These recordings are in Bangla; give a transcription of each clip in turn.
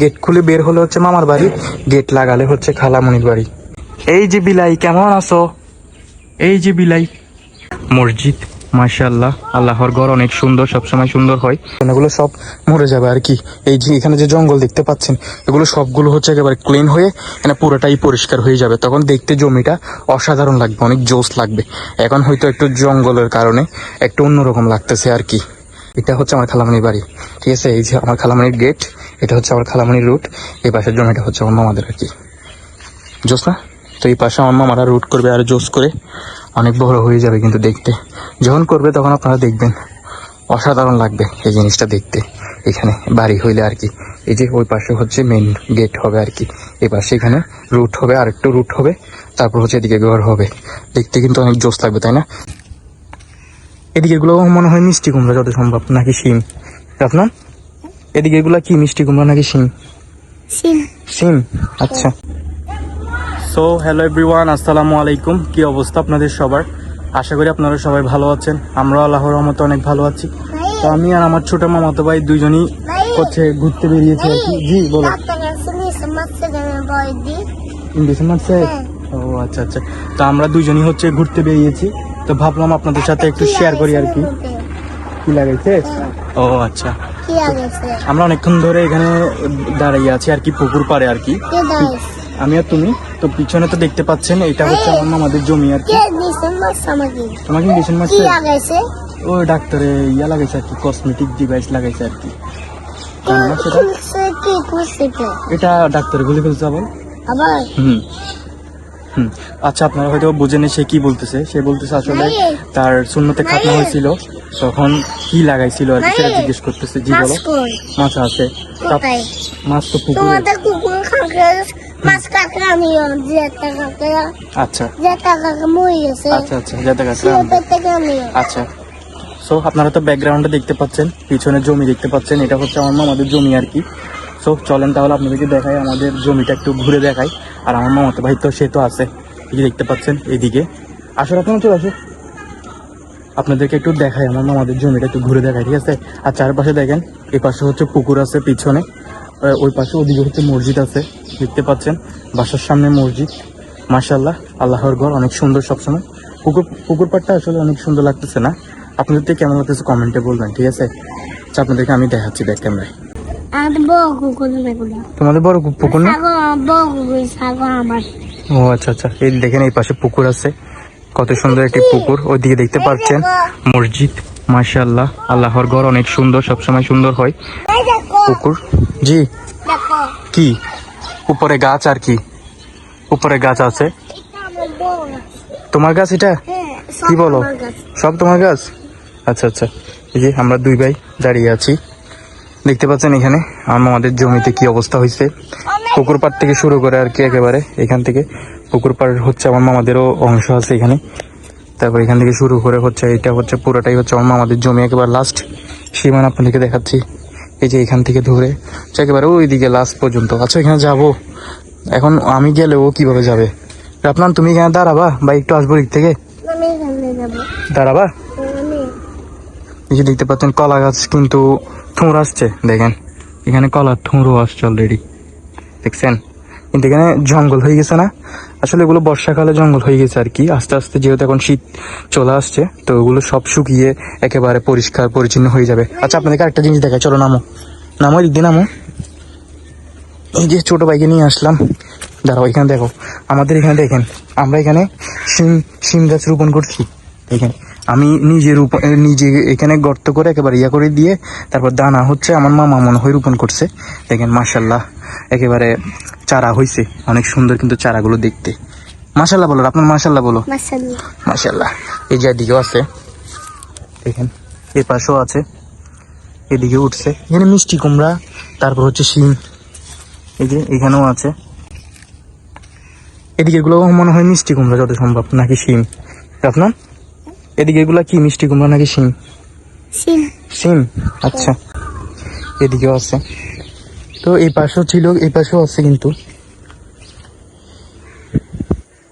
গেট খুলে বের হলে হচ্ছে মামার বাড়ি, গেট লাগালে হচ্ছে খালামণির বাড়ি। এই যে বিলাই, কেমন আছো? এই যে বিলাই। মসজিদ মাশাল্লাহ আল্লাহর ঘর অনেক সুন্দর, সবসময় সুন্দর হয়। এগুলো সব মরে যাবে আর কি। এই যে এখানে যে জঙ্গল দেখতে পাচ্ছেন, এগুলো সবগুলো হচ্ছে একেবারে ক্লিন হয়ে, এখানে পুরোটাই পরিষ্কার হয়ে যাবে। তখন দেখতে জমিটা অসাধারণ লাগবে, অনেক জোস লাগবে। এখন হয়তো একটু জঙ্গলের কারণে একটু অন্যরকম লাগতেছে আর কি। এটা হচ্ছে আমার খালামণির বাড়ি। ঠিক আছে, এই যে আমার খালামণির গেট এটা হচ্ছে আমার খালামণির রুট এই পাশের জমিটা হচ্ছে আমার মামাদের আর কি। জোস না? তো এই পাশে আমার মামারা রুট করবে আর জোস করে, অনেক বড় হয়ে যাবে কিন্তু দেখতে। যখন করবে তখন আপনারা দেখবেন, অসাধারণ লাগবে এই জিনিসটা দেখতে, এখানে বাড়ি হইলে আর কি। এই যে ওই পাশে হচ্ছে মেন গেট হবে আর কি। এই পাশে এখানে রুট হবে আর একটু রুট হবে, তারপর হচ্ছে এদিকে ঘর হবে। দেখতে কিন্তু অনেক জোস লাগবে, তাই না? এদিকে এগুলো মনে হয় মিষ্টি কুমড়া যত সম্ভব, নাকি শিম। আপনার? এদিকে এগুলো কি মিষ্টি কুমড়া নাকি শিম সিন সিম আচ্ছা। সো হ্যালো এভরিওয়ান আসসালামু আলাইকুম। কি অবস্থা আপনাদের সবার? আশা করি আপনারা সবাই ভালো আছেন। আমরা আল্লাহর রহমতে অনেক ভালো আছি। তো আমি আর আমার ছোট মামাতো ভাই দুইজনই হচ্ছে ঘুরতে বেরিয়েছি আর কি। জি বলো. ডিসেম্বর স্যার ও আচ্ছা আচ্ছা। তো আমরা দুইজনই হচ্ছে ঘুরতে বেরিয়েছি। তো ভাবলাম আপনাদের সাথে একটু শেয়ার করি আর কি। কি লাগাইছে? ও আচ্ছা। আমরা অনেকক্ষণ ধরে এখানে দাঁড়িয়ে আছি আর কি পুকুর পাড়ে আর কি। আমি আর তুমি। তো পিছনে তো দেখতে পাচ্ছেন এটা হচ্ছে আমার মামাদের জমি আর কি. তোমাকে ইঞ্জেকশন Ki ও ডাক্তারে ইয়া লাগাইছে আর কি কসমেটিক ডিভাইস লাগাইছে আর কি. এটা? ডাক্তারে বলে ফেলছে আবার। Abar. হুম। হুম। আচ্ছা আপনারা হয়তো বুঝেন সে কি বলতেছে। সে বলতেছে আসলে তার শূন্যতে খাতনা হয়েছিল। তখন কি লাগাইছিল আর কি সেটা জিজ্ঞেস করতেছে। জি বলো। মাছ আছে। মাছ তো পুকুরে। আমি জেতা আচ্ছা। জেতা কাকা মরে গেছে। আচ্ছা আচ্ছা আচ্ছা। সো আপনারা তো ব্যাকগ্রাউন্ডে দেখতে পাচ্ছেন পিছনে জমি দেখতে পাচ্ছেন এটা হচ্ছে আমার মামাদের জমি আর কি। সো চলেন তাহলে আপনাদেরকে দেখাই, আমাদের জমিটা একটু ঘুরে দেখাই। আর আমার মামাতো ভাই তো, সে তো আছে। এই দেখতে পাচ্ছেন এইদিকে আসলে আপনারা চলে আসো আপনাদেরকে একটু দেখাই, আমার মামাদের জমিটা একটু ঘুরে দেখাই, ঠিক আছে? আর চারপাশে দেখেন এই পাশে হচ্ছে পুকুর আছে পিছনে। ওই পাশে ওদিকে হচ্ছে মসজিদ আছে, দেখতে পাচ্ছেন? বাসার সামনে মসজিদ। মাশাল্লাহ আল্লাহর ঘর, অনেক সুন্দর সবসময়। পুকুর পুকুর পাড়টা আসলে অনেক সুন্দর লাগতেছে না। আপনাদের থেকে কেমন লাগতেছে কমেন্টে বলবেন, ঠিক আছে? আচ্ছা আপনাদেরকে আমি দেখাচ্ছি ব্যাক ক্যামেরায়। তোমাদের বড় পুকুর না? ও আচ্ছা আচ্ছা। এই দেখেন এই পাশে পুকুর আছে। কত সুন্দর একটি পুকুর। ওইদিকে দেখতে পাচ্ছেন মসজিদ। মাশাল্লাহ আল্লাহর ঘর অনেক সুন্দর সবসময় সুন্দর হয়। পুকুর। জি। কি? উপরে গাছ আর কি? উপরে গাছ আছে। তোমার গাছ এটা? হ্যাঁ কি বলো? সব তোমার গাছ? আচ্ছা আচ্ছা। এই যে আমরা দুই ভাই দাঁড়িয়ে আছি। দেখতে পাচ্ছেন এখানে আমাদের জমিতে কি অবস্থা হয়েছে। পুকুর পাড় থেকে শুরু করে আর কি একেবারে এখান থেকে। পুকুর পাড় হচ্ছে আমার মামাদেরও অংশ আছে এখানে। তারপর এখান থেকে শুরু করে হচ্ছে এটা হচ্ছে পুরোটাই হচ্ছে আমার মামাদের জমি একেবারে লাস্ট সীমান আপনাদেরকে দেখাচ্ছি। এই যে এখান থেকে ধরে হচ্ছে একেবারে ওইদিকে লাস্ট পর্যন্ত। আচ্ছা এখানে যাব। এখন আমি গেলে ও কীভাবে যাবে? আপনার তুমি এখানে দাঁড়াবা? বা একটু আসব দিক থেকে। দাঁড়াবা? এই যে দেখতে পাচ্ছেন, কলা গাছ কিন্তু থুঁর আসছে, দেখেন। এখানে কলার থুঁরও আসছে অলরেডি দেখছেন? কিন্তু এখানে জঙ্গল হয়ে গেছে না? আসলে এগুলো বর্ষাকালে জঙ্গল হয়ে গেছে আর কি। আস্তে আস্তে যেহেতু এখন শীত চলে আসছে, তো ওগুলো সব শুকিয়ে একেবারে পরিষ্কার, পরিচ্ছন্ন হয়ে যাবে। আচ্ছা আপনাদেরকে আরেকটা জিনিস দেখায় চলো নামো। নামো, এদিক দিয়ে নামো। এই যে ছোটো বাইকে নিয়ে আসলাম। দাঁড়াও, এখানে দেখো। আমাদের এখানে দেখেন, আমরা এখানে শিম শিম গাছ রোপণ করছি। দেখেন আমি নিজের নিজে এখানে গর্ত করে একেবারে ইয়া করে দিয়ে তারপর দানা হচ্ছে আমার মামা মনে হয় রোপণ করছে। দেখেন মার্শাল্লাহ একেবারে চারা হয়েছে অনেক সুন্দর কিন্তু চারাগুলো দেখতে। মাশাল্লাহ বলো আপনার মাশাল্লাহ বলো। মাসাল্লাহ এই যে এদিকেও আছে। দেখেন এ পাশেও আছে এদিকে উঠছে। এখানে মিষ্টি কুমড়া তারপর হচ্ছে শিম এই যে এখানেও আছে। এদিকে এগুলো মনে হয় মিষ্টি কুমড়া যত সম্ভব নাকি শিম আপনার? এদিকে এগুলা কি মিষ্টি কুমড়া নাকি শিম সিন সিম আচ্ছা। এদিকেও আছে। তো এই পাশেও ছিল এই পাশেও আছে কিন্তু।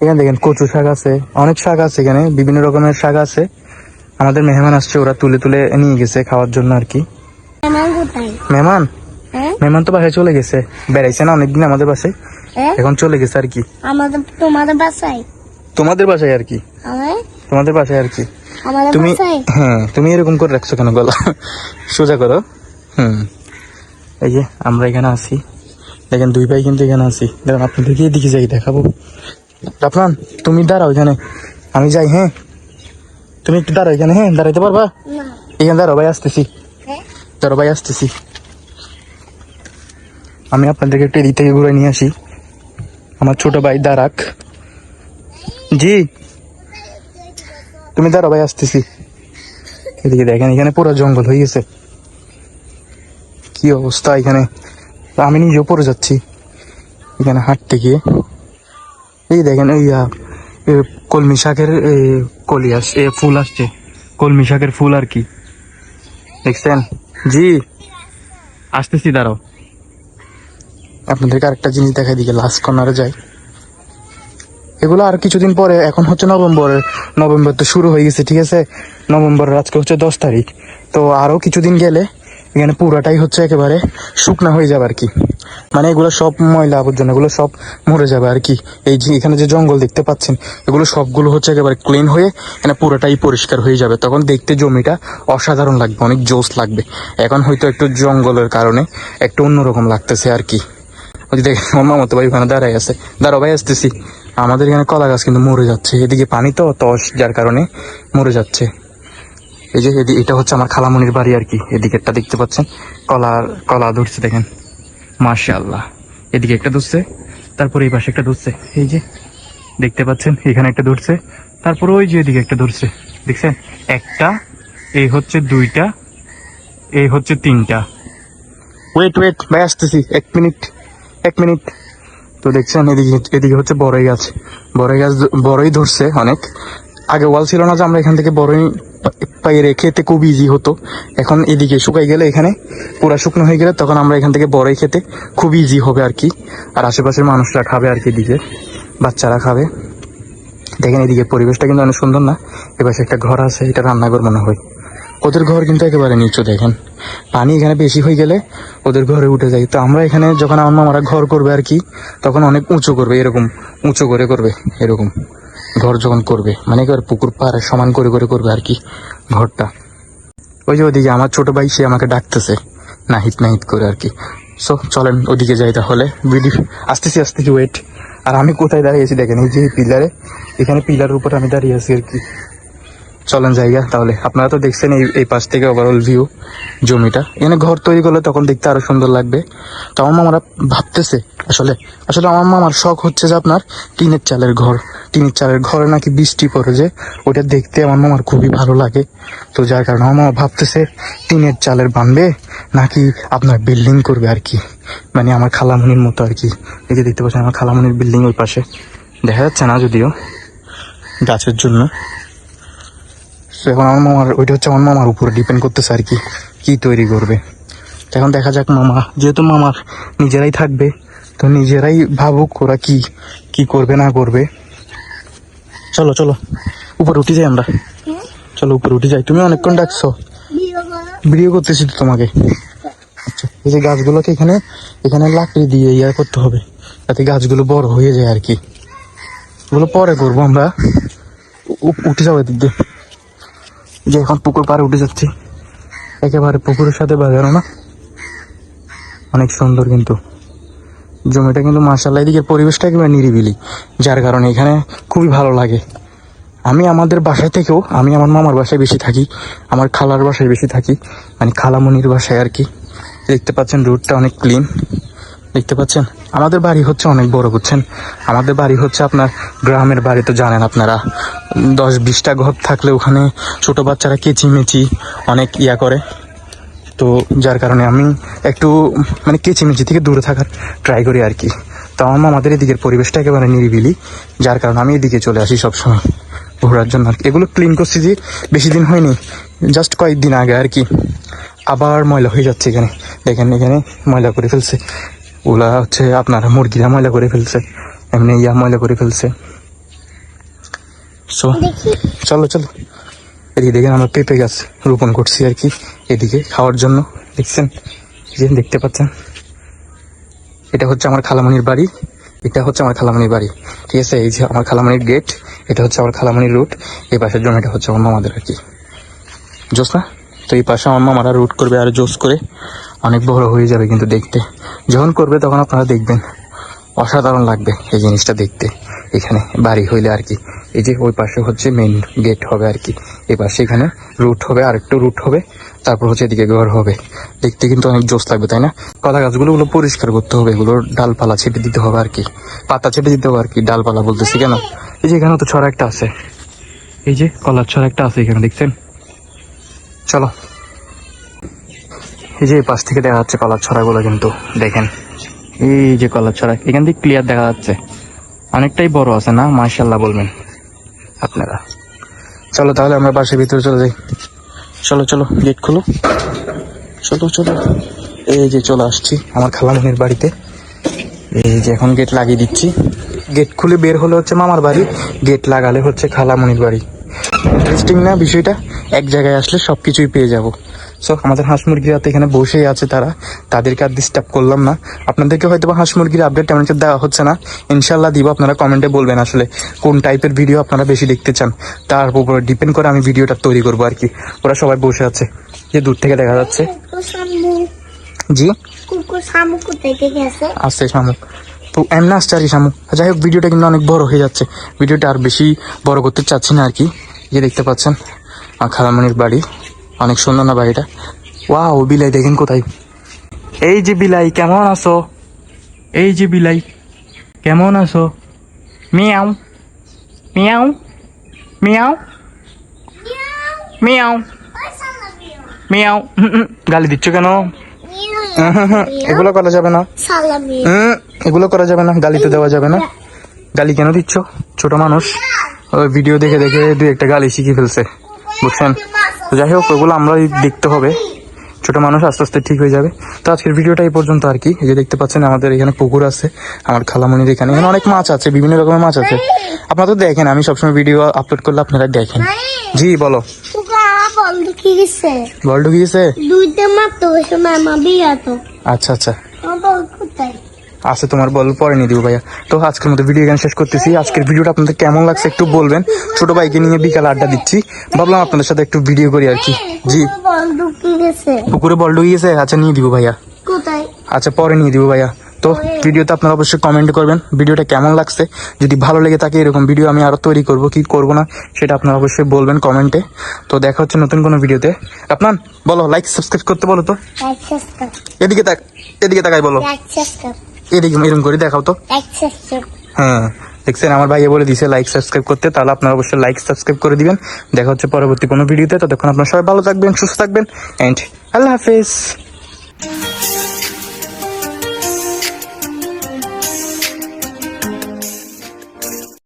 এখানে দেখেন কচু শাক আছে। অনেক শাক আছে এখানে বিভিন্ন রকমের শাক আছে। আমাদের মেহমান আসছে ওরা তুলে তুলে নিয়ে গেছে খাওয়ার জন্য আর কি। মেহমান? হ্যাঁ? মেহমান তো বাসায় চলে গেছে। বেড়াইছে না অনেকদিন আমাদের বাসায়। হ্যাঁ? এখন চলে গেছে আর কি। আমাদের তোমাদের বাসায়? তোমাদের বাসায় আর কি? তোমাদের বাসায় আর কি? তুমি হ্যাঁ তুমি এরকম করে রাখছো কেন? গলা। সোজা করো। হুম। এই যে আমরা এখানে আছি। দেখেন দুই ভাই কিন্তু এখানে আছি। দেখেন আপনাদেরকে এদিকে যাই দেখাবো। রাফরান তুমি দাঁড়াও এখানে। আমি যাই হ্যাঁ? তুমি একটু দাঁড়াও এখানে হ্যাঁ? দাঁড়াইতে পারবা? এখানে দাঁড়াও ভাই আসতেছি। হ্যাঁ? দাঁড়াও ভাই আসতেছি। আমি আপনাদেরকে একটু এদিক থেকে ঘুরে নিয়ে আসি। আমার ছোট ভাই দাঁড়াক জি। তুমি দাঁড়াও ভাই, আসতেছি। এদিকে দেখেন, এখানে পুরো জঙ্গল হয়ে গেছে। কি অবস্থা এখানে? আমি নিজেও পড়ে যাচ্ছি। এখানে হাঁটতে গিয়ে। এই দেখেন ওই কলমি শাকের কলি আস, এ, ফুল আসছে। কলমি শাকের ফুল আর কি। দেখছেন? জি। আসতেছি, দাঁড়াও। আপনাদেরকে আরেকটা জিনিস দেখাই দিকে, লাস্ট কর্নারে যাই। এগুলো আর কিছুদিন পরে, এখন হচ্ছে নভেম্বর নভেম্বর তো শুরু হয়ে গেছে, ঠিক আছে? নভেম্বরের আজকে হচ্ছে দশ তারিখ। তো আরও কিছুদিন গেলে, এখানে পুরাটাই হচ্ছে একেবারে শুকনা হয়ে যাবে আর কি। মানে এগুলো সব ময়লা আবর্জনা, এগুলো সব মরে যাবে আর কি। এই যে এখানে যে জঙ্গল দেখতে পাচ্ছেন, এগুলো সবগুলো হচ্ছে একেবারে ক্লিন হয়ে, এখানে পুরোটাই পরিষ্কার হয়ে যাবে। তখন দেখতে জমিটা অসাধারণ লাগবে, অনেক জোস লাগবে। এখন হয়তো একটু জঙ্গলের কারণে একটু অন্যরকম লাগতেছে আর কি। দেখেন, আমার মামাতো ভাই ওখানে দাঁড়াই আছে। দাঁড়াও ভাই, আসতেছি। আমাদের এখানে কলা গাছ কিন্তু মরে যাচ্ছে। এদিকে পানি তো তস যার কারণে মরে যাচ্ছে। এই যে এটা হচ্ছে আমার খালামনির বাড়ি আর কি। এদিকেরটা দেখতে পাচ্ছেন? কলা কলা ধরছে দেখেন। মাশাআল্লাহ। এদিকে একটা ধরছে তারপর এই পাশে একটা ধরছে। এই যে দেখতে পাচ্ছেন? এখানে একটা ধরছে তারপর ওই যে এদিকে একটা ধরছে। দেখছেন? একটা এই হচ্ছে দুইটা এই হচ্ছে তিনটা। ওয়েট ওয়েট ভাই আসতেছি। এক মিনিট এক মিনিট। তো দেখছেন, এদিকে এদিকে হচ্ছে বড়ই গাছ। বড়ই গাছ বড়ই ধরছে অনেক। আগে ওয়াল ছিল না যে আমরা এখান থেকে বড়ই পা- পাইরে খেতে খুব ইজি হতো। এখন এদিকে শুকাই গেলে এখানে পুরা শুকনো হয়ে গেলে তখন আমরা এখান থেকে বড়ই খেতে খুব ইজি হবে আর কি। আর আশেপাশের মানুষরা খাবে আর কি এদিকে, বাচ্চারা খাবে। দেখেন এদিকে পরিবেশটা কিন্তু অনেক সুন্দর না? এবার একটা ঘর আছে, এটা রান্নাঘর মনে হয়। ওদের ঘর কিন্তু একেবারে নিচু, দেখেন। পানি এখানে বেশি হয়ে গেলে ওদের ঘরে উঠে যায়। তো আমরা এখানে যখন আমার মামারা ঘর করবে আর কি, তখন অনেক উঁচু করবে, এরকম, উঁচু করে করবে, এরকম। ঘর যখন করবে মানে একেবারে পুকুর পাড়ে সমান করে করে করবে আর কি, ঘরটা। ওই যে ওদিকে আমার ছোট ভাই, সে আমাকে ডাকতেছে নাহিত নাহিত করে আর কি। সো চলেন ওদিকে যাই তাহলে। ভিডিও আসতেছি আসতেছি ওয়েট আর আমি কোথায় দাঁড়িয়েছি দেখেন, এই যে পিলারে, এখানে পিলারের উপর আমি দাঁড়িয়ে আছি আর কি। চলেন জায়গা, তাহলে। আপনারা তো দেখছেন এই এই পাশ থেকে ওভারঅল ভিউ জমিটা। এখানে ঘর তৈরি করলে তখন দেখতে আরও সুন্দর লাগবে। তো আমার মামারা ভাবতেছে, আসলে আসলে আমার মামার শখ হচ্ছে যে আপনার টিনের চালের ঘর। টিনের চালের ঘরে নাকি বৃষ্টি পড়ে যে, ওটা দেখতে আমার মামার খুবই ভালো লাগে। তো যার কারণে আমার মামা ভাবতেছে, টিনের চালের বানবে নাকি আপনার বিল্ডিং করবে আর কি? মানে আমার খালামনির মতো আর কি। যে দেখতে পাচ্ছেন আমার খালামনির বিল্ডিং ওই পাশে। দেখা যাচ্ছে না যদিও গাছের জন্য। তো এখন আমার মামার, ওইটা হচ্ছে আমার মামার উপরে ডিপেন্ড করতেছে আর কি কি তৈরি করবে। এখন দেখা যাক মামা, যেহেতু মামার নিজেরাই থাকবে, তো নিজেরাই ভাবুক ওরা কি কি করবে, না করবে। চলো চলো, উপরে উঠে যাই আমরা। চলো, উপরে উঠে যাই। তুমি অনেকক্ষণ ডাকছো। ভিডিও করতেছি তো তোমাকে। আচ্ছা এই যে গাছগুলোকে এখানে এখানে লাকড়ি দিয়ে ইয়া করতে হবে, যাতে গাছগুলো বড় হয়ে যায় আর কি। ওগুলো পরে করব আমরা। উঠে যাব এদিক দিয়ে। যে এখন পুকুর পাড়ে উঠে যাচ্ছি। একেবারে পুকুরের সাথে বাজানো না। অনেক সুন্দর কিন্তু। জমিটা কিন্তু মার্শাল্লাহ এদিকের পরিবেশটা একেবারে নিরিবিলি, যার কারণে এখানে খুবই ভালো লাগে। আমি আমাদের বাসায় থেকেও, আমি আমার মামার বাসায় বেশি থাকি, আমার খালার বাসায় বেশি থাকি মানে খালামনির বাসায় আর কি। দেখতে পাচ্ছেন রোডটা অনেক ক্লিন। দেখতে পাচ্ছেন? আমাদের বাড়ি হচ্ছে অনেক বড়, বুঝছেন? আমাদের বাড়ি হচ্ছে আপনার গ্রামের বাড়ি, তো জানেন আপনারা। দশ বিশটা ঘর থাকলে ওখানে ছোট বাচ্চারা কেচি মেচি অনেক ইয়া করে। তো যার কারণে আমি একটু মানে কেচিমেচি থেকে দূরে থাকার ট্রাই করি আর কি। তো আমার আমাদের এদিকের পরিবেশটা একেবারে নিরিবিলি, যার কারণে আমি এদিকে চলে আসি সবসময় ঘোরার জন্য আর। এগুলো ক্লিন করছি যে বেশি দিন হয়নি জাস্ট কয়েকদিন আগে আর কি। আবার ময়লা হয়ে যাচ্ছে এখানে। দেখেন, এখানে ময়লা করে ফেলছে। ওলা হচ্ছে আপনার মুরগিরা ময়লা করে ফেলছে। এমনি ইয়া ময়লা করে ফেলছে। সো চলো চলো। এদিকে দেখেন আমরা পেঁপে গাছ রোপণ করছি আর কি। এদিকে খাওয়ার জন্য দেখছেন? যে দেখতে পাচ্ছেন? এটা হচ্ছে আমার খালামণির বাড়ি। এটা হচ্ছে আমার খালামণির বাড়ি। ঠিক আছে? এই যে আমার খালামণির গেট এটা হচ্ছে আমার খালামণির রুট এই পাশের জমিটা হচ্ছে আমার মামাদের আর কি। জোস না? তো এই পাশে আমার মামারা রুট করবে আর জোস করে। অনেক বড় হয়ে যাবে কিন্তু দেখতে। যখন করবে তখন আপনারা দেখবেন। অসাধারণ লাগবে এই জিনিসটা দেখতে। এখানে বাড়ি হইলে আর কি। এই যে ওই পাশে হচ্ছে মেন গেট হবে আর কি। এই পাশে এখানে রুট হবে আর একটু রুট হবে, তারপর হচ্ছে এদিকে ঘর হবে। দেখতে কিন্তু অনেক জোস লাগবে, তাই না? কলা গাছগুলো ওগুলো পরিষ্কার করতে হবে এগুলোর ডালপালা ছেটে দিতে হবে আর কি। পাতা ছেটে দিতে হবে আর কি, ডালপালা বলতেছি কেন? এই যে এখানে তো ছড়া একটা আছে। এই যে কলার ছড়া একটা আছে এখানে, দেখছেন? চলো। এই যে পাশ থেকে দেখা যাচ্ছে কলার ছড়াগুলো কিন্তু, দেখেন। এই যে কলার ছড়া, এখান থেকে ক্লিয়ার দেখা যাচ্ছে। অনেকটাই বড় আছে না? মার্শাল্লাহ বলবেন আপনারা। চলো তাহলে আমরা বাসের ভিতরে চলে যাই। চলো চলো গেট খুলো। চলো চলো। এই যে চলে আসছি আমার খালামনির বাড়িতে। এই যে এখন গেট লাগিয়ে দিচ্ছি। গেট খুলে বের হলে হচ্ছে মামার বাড়ি গেট লাগালে হচ্ছে খালামনির বাড়ি। ইন্টারেস্টিং না বিষয়টা? এক জায়গায় আসলে সব কিছুই পেয়ে যাব। সো আমাদের হাঁস মুরগিরা তো এখানে বসেই আছে তারা। তাদেরকে আর ডিস্টার্ব করলাম না। আপনাদেরকে হয়তো বা হাঁস মুরগির আপডেট তেমন একটা দেওয়া হচ্ছে না। ইনশাল্লাহ দিব আপনারা কমেন্টে বলবেন আসলে কোন টাইপের ভিডিও আপনারা বেশি দেখতে চান। তার উপর ডিপেন্ড করে আমি ভিডিওটা তৈরি করব আর কি। ওরা সবাই বসে আছে। যে দূর থেকে দেখা যাচ্ছে। জি? আসছে শামুক। তো এমনি আসছে আর কি শামুক। যাই হোক ভিডিওটা কিন্তু অনেক বড় হয়ে যাচ্ছে। ভিডিওটা আর বেশি বড় করতে চাচ্ছি না আর কি। যে দেখতে পাচ্ছেন খালামণির বাড়ি। অনেক সুন্দর না বাড়িটা ওয়াও, বিলাই দেখেন কোথায়। এই যে বিলাই, কেমন আছো? এই যে বিলাই, কেমন আছো? মিয়াও মিয়াও মিয়াও মিয়াও মিয়াও গালি দিচ্ছ কেন? এগুলো করা যাবে না। এগুলো করা যাবে না, গালিতে দেওয়া যাবে না। গালি কেন দিচ্ছ? ছোট মানুষ। ভিডিও দেখে দেখে দুই একটা গালি শিখে ফেলছে। বুঝছেন? তো যাই হোক ওগুলো আমরাই দেখতে হবে। ছোট মানুষ আস্তে আস্তে ঠিক হয়ে যাবে। তো আজকের ভিডিওটা এই পর্যন্ত আর কি। এই যে দেখতে পাচ্ছেন আমাদের এখানে পুকুর আছে আমার খালামণির এখানে। এখানে অনেক মাছ আছে বিভিন্ন রকমের মাছ আছে। আপনারা তো দেখেন আমি সবসময় ভিডিও আপলোড করলে আপনারা দেখেন। জি বলো। বল ঢুকিয়েছে আচ্ছা আচ্ছা। আছে তোমার বল পরে নিয়ে দিব ভাইয়া। তো আজকের মতো ভিডিও এখানে শেষ করতেছি। আজকের ভিডিওটা আপনাদের কেমন লাগছে একটু বলবেন। ছোট ভাইকে নিয়ে বিকাল আড্ডা দিচ্ছি। ভাবলাম আপনাদের সাথে একটু ভিডিও করি আর কি। জি। গেছে পুকুরে বল ঢুকিয়েছে আচ্ছা নিয়ে দিব ভাইয়া। আচ্ছা পরে নিয়ে দিব ভাইয়া। তো ভিডিওতে আপনারা অবশ্যই কমেন্ট করবেন। ভিডিওটা কেমন লাগছে? যদি ভালো লেগে থাকে এরকম ভিডিও আমি আরও তৈরি করব কি করব না সেটা আপনারা অবশ্যই বলবেন কমেন্টে তো দেখা হচ্ছে নতুন কোনো ভিডিওতে আপনার বলো লাইক সাবস্ক্রাইব করতে বলো তো। এদিকে তাক এদিকে তাকাই বলো। এদিকে এরকম করে দেখাও তো। হ্যাঁ দেখছেন আমার ভাইয়া বলে দিছে লাইক সাবস্ক্রাইব করতে তাহলে আপনারা অবশ্যই লাইক সাবস্ক্রাইব করে দিবেন। দেখা হচ্ছে পরবর্তী কোনো ভিডিওতে ততক্ষণ আপনারা সবাই ভালো থাকবেন সুস্থ থাকবেন অ্যান্ড আল্লাহ হাফেজ।